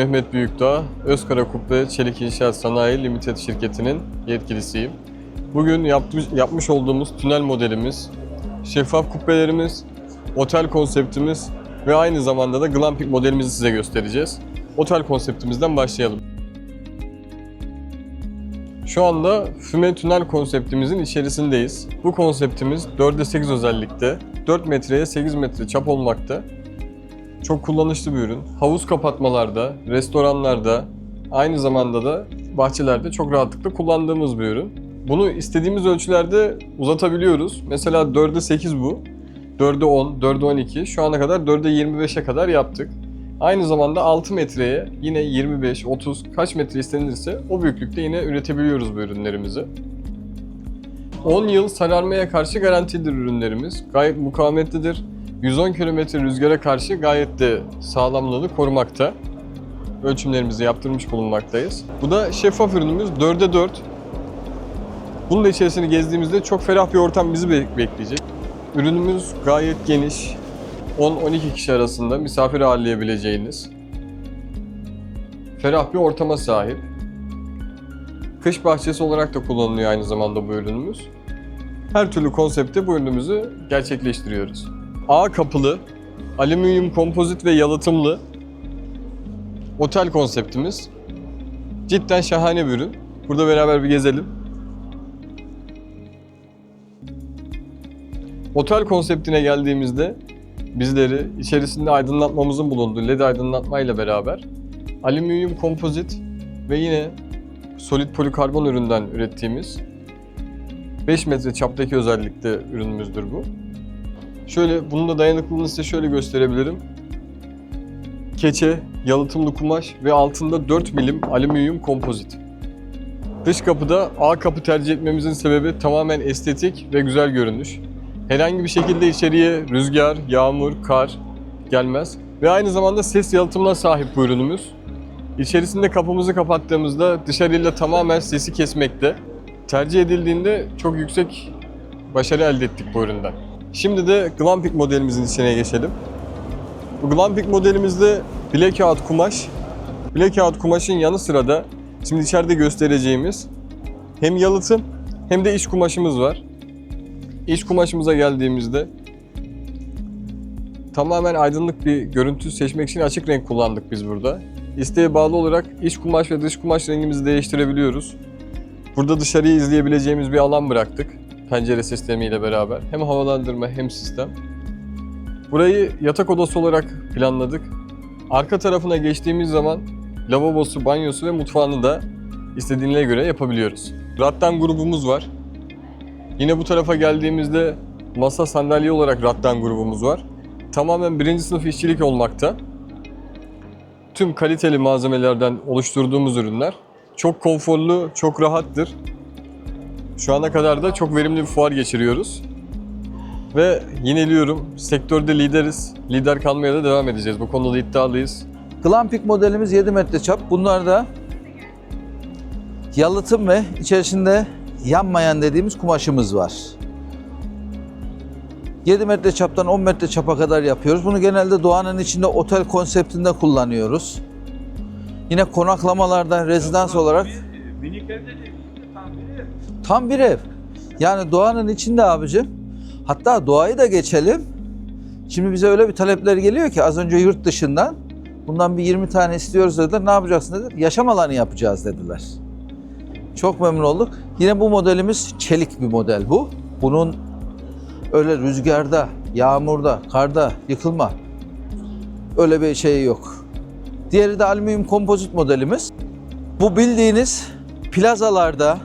Mehmet Büyükdağ, Özkara Kubbe Çelik İnşaat Sanayi Limited şirketinin yetkilisiyim. Bugün yapmış, yapmış olduğumuz tünel modelimiz, şeffaf kubbelerimiz, otel konseptimiz ve aynı zamanda da glamping modelimizi size göstereceğiz. Otel konseptimizden başlayalım. Şu anda füme tünel konseptimizin içerisindeyiz. Bu konseptimiz 4'e 8 özellikte, 4 metreye 8 metre çap olmakta. Çok kullanışlı bir ürün. Havuz kapatmalarda, restoranlarda, aynı zamanda da bahçelerde çok rahatlıkla kullandığımız bir ürün. Bunu istediğimiz ölçülerde uzatabiliyoruz. Mesela 4'e 8 bu. 4'e 10, 4'e 12. Şu ana kadar 4'e 25'e kadar yaptık. Aynı zamanda 6 metreye yine 25, 30 kaç metre istenirse o büyüklükte yine üretebiliyoruz bu ürünlerimizi. 10 yıl sararmaya karşı garantilidir ürünlerimiz. Gayet mukavemetlidir. 110 km rüzgara karşı gayet de sağlamlığını korumakta. Ölçümlerimizi yaptırmış bulunmaktayız. Bu da şeffaf ürünümüz 4'e 4. Bunun içerisini gezdiğimizde çok ferah bir ortam bizi be- bekleyecek. Ürünümüz gayet geniş. 10-12 kişi arasında misafir ağırlayabileceğiniz ferah bir ortama sahip. Kış bahçesi olarak da kullanılıyor aynı zamanda bu ürünümüz. Her türlü konsepte bu ürünümüzü gerçekleştiriyoruz. A kapılı, alüminyum kompozit ve yalıtımlı otel konseptimiz. Cidden şahane bir ürün. Burada beraber bir gezelim. Otel konseptine geldiğimizde bizleri içerisinde aydınlatmamızın bulunduğu LED aydınlatma ile beraber alüminyum kompozit ve yine solid polikarbon üründen ürettiğimiz 5 metre çaptaki özellikte ürünümüzdür bu. Şöyle bunun da dayanıklılığını size şöyle gösterebilirim. Keçe, yalıtımlı kumaş ve altında 4 milim alüminyum kompozit. Dış kapıda A kapı tercih etmemizin sebebi tamamen estetik ve güzel görünüş. Herhangi bir şekilde içeriye rüzgar, yağmur, kar gelmez. Ve aynı zamanda ses yalıtımına sahip bu ürünümüz. İçerisinde kapımızı kapattığımızda dışarıyla tamamen sesi kesmekte. Tercih edildiğinde çok yüksek başarı elde ettik bu üründen. Şimdi de Glamping modelimizin içine geçelim. Bu Glamping modelimizde blackout kumaş. Blackout kumaşın yanı sıra da şimdi içeride göstereceğimiz hem yalıtım hem de iç kumaşımız var. İç kumaşımıza geldiğimizde tamamen aydınlık bir görüntü seçmek için açık renk kullandık biz burada. İsteğe bağlı olarak iç kumaş ve dış kumaş rengimizi değiştirebiliyoruz. Burada dışarıyı izleyebileceğimiz bir alan bıraktık. Pencere sistemiyle beraber. Hem havalandırma hem sistem. Burayı yatak odası olarak planladık. Arka tarafına geçtiğimiz zaman lavabosu, banyosu ve mutfağını da istediğine göre yapabiliyoruz. Rattan grubumuz var. Yine bu tarafa geldiğimizde masa sandalye olarak Rattan grubumuz var. Tamamen birinci sınıf işçilik olmakta. Tüm kaliteli malzemelerden oluşturduğumuz ürünler. Çok konforlu, çok rahattır. Şu ana kadar da çok verimli bir fuar geçiriyoruz. Ve yineliyorum, sektörde lideriz. Lider kalmaya da devam edeceğiz. Bu konuda iddialıyız. Glamping modelimiz 7 metre çap. Bunlar da yalıtım ve içerisinde yanmayan dediğimiz kumaşımız var. 7 metre çaptan 10 metre çapa kadar yapıyoruz. Bunu genelde doğanın içinde otel konseptinde kullanıyoruz. Yine konaklamalarda rezidans olarak Minik evde değil, tam. Tam bir ev. Yani doğanın içinde abicim. Hatta doğayı da geçelim. Şimdi bize öyle bir talepler geliyor ki az önce yurt dışından bundan bir 20 tane istiyoruz dediler. Ne yapacaksın dediler. Yaşam alanı yapacağız dediler. Çok memnun olduk. Yine bu modelimiz çelik bir model bu. Bunun öyle rüzgarda, yağmurda, karda yıkılma öyle bir şey yok. Diğeri de alüminyum kompozit modelimiz. Bu bildiğiniz plazalarda,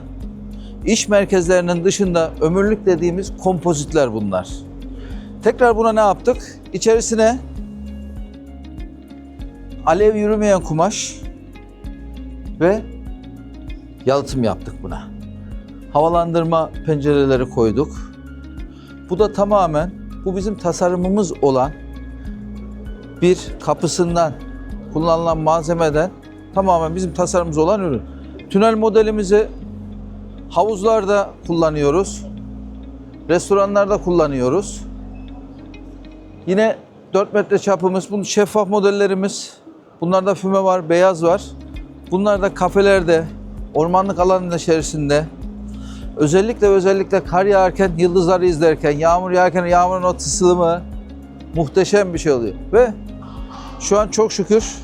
iş merkezlerinin dışında ömürlük dediğimiz kompozitler bunlar. Tekrar buna ne yaptık? İçerisine alev yürümeyen kumaş ve yalıtım yaptık buna. Havalandırma pencereleri koyduk. Bu da tamamen bu bizim tasarımımız olan bir kapısından kullanılan malzemeden tamamen bizim tasarımımız olan ürün. Tünel modelimizi havuzlarda kullanıyoruz. Restoranlarda kullanıyoruz. Yine 4 metre çapımız, bunun şeffaf modellerimiz. Bunlarda füme var, beyaz var. Bunlar da kafelerde, ormanlık alanın içerisinde özellikle özellikle kar yağarken, yıldızları izlerken, yağmur yağarken yağmurun o tısılımı muhteşem bir şey oluyor. Ve şu an çok şükür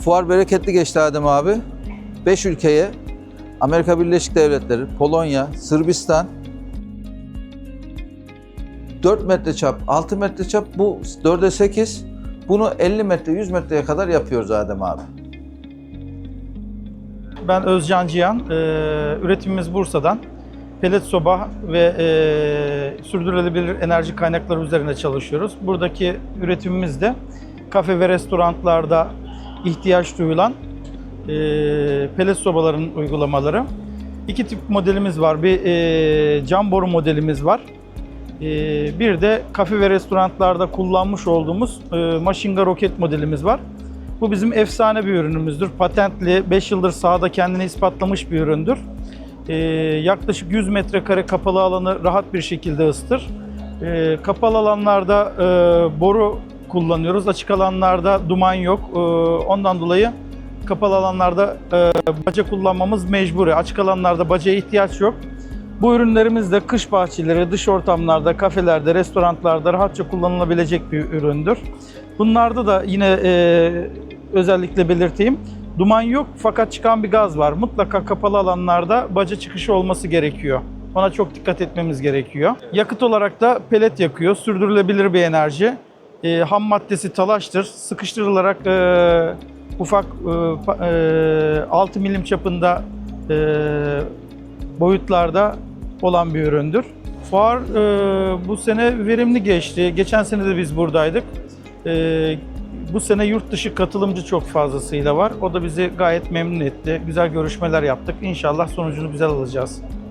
fuar bereketli geçti Adem abi. 5 ülkeye Amerika Birleşik Devletleri, Polonya, Sırbistan 4 metre çap, 6 metre çap bu 4'e 8. Bunu 50 metre, 100 metreye kadar yapıyoruz Adem abi. Ben Özcan Cihan, Ee, üretimimiz Bursa'dan. Pelet soba ve e, sürdürülebilir enerji kaynakları üzerine çalışıyoruz. Buradaki üretimimiz de kafe ve restoranlarda ihtiyaç duyulan e, pelet sobaların uygulamaları. İki tip modelimiz var. Bir e, cam boru modelimiz var. E, bir de kafe ve restoranlarda kullanmış olduğumuz e, Maşinga roket modelimiz var. Bu bizim efsane bir ürünümüzdür. Patentli, 5 yıldır sahada kendini ispatlamış bir üründür. Ee, yaklaşık 100 metrekare kapalı alanı rahat bir şekilde ısıtır. Ee, kapalı alanlarda e, boru kullanıyoruz. Açık alanlarda duman yok. Ee, ondan dolayı kapalı alanlarda e, baca kullanmamız mecburi. Açık alanlarda bacaya ihtiyaç yok. Bu ürünlerimiz de kış bahçeleri, dış ortamlarda, kafelerde, restoranlarda rahatça kullanılabilecek bir üründür. Bunlarda da yine e, özellikle belirteyim. Duman yok fakat çıkan bir gaz var. Mutlaka kapalı alanlarda baca çıkışı olması gerekiyor. Ona çok dikkat etmemiz gerekiyor. Yakıt olarak da pelet yakıyor. Sürdürülebilir bir enerji. E, ham maddesi talaştır. Sıkıştırılarak e, ufak e, pa- e, 6 milim çapında e, boyutlarda olan bir üründür. Fuar e, bu sene verimli geçti. Geçen sene de biz buradaydık. E, bu sene yurt dışı katılımcı çok fazlasıyla var. O da bizi gayet memnun etti. Güzel görüşmeler yaptık. İnşallah sonucunu güzel alacağız.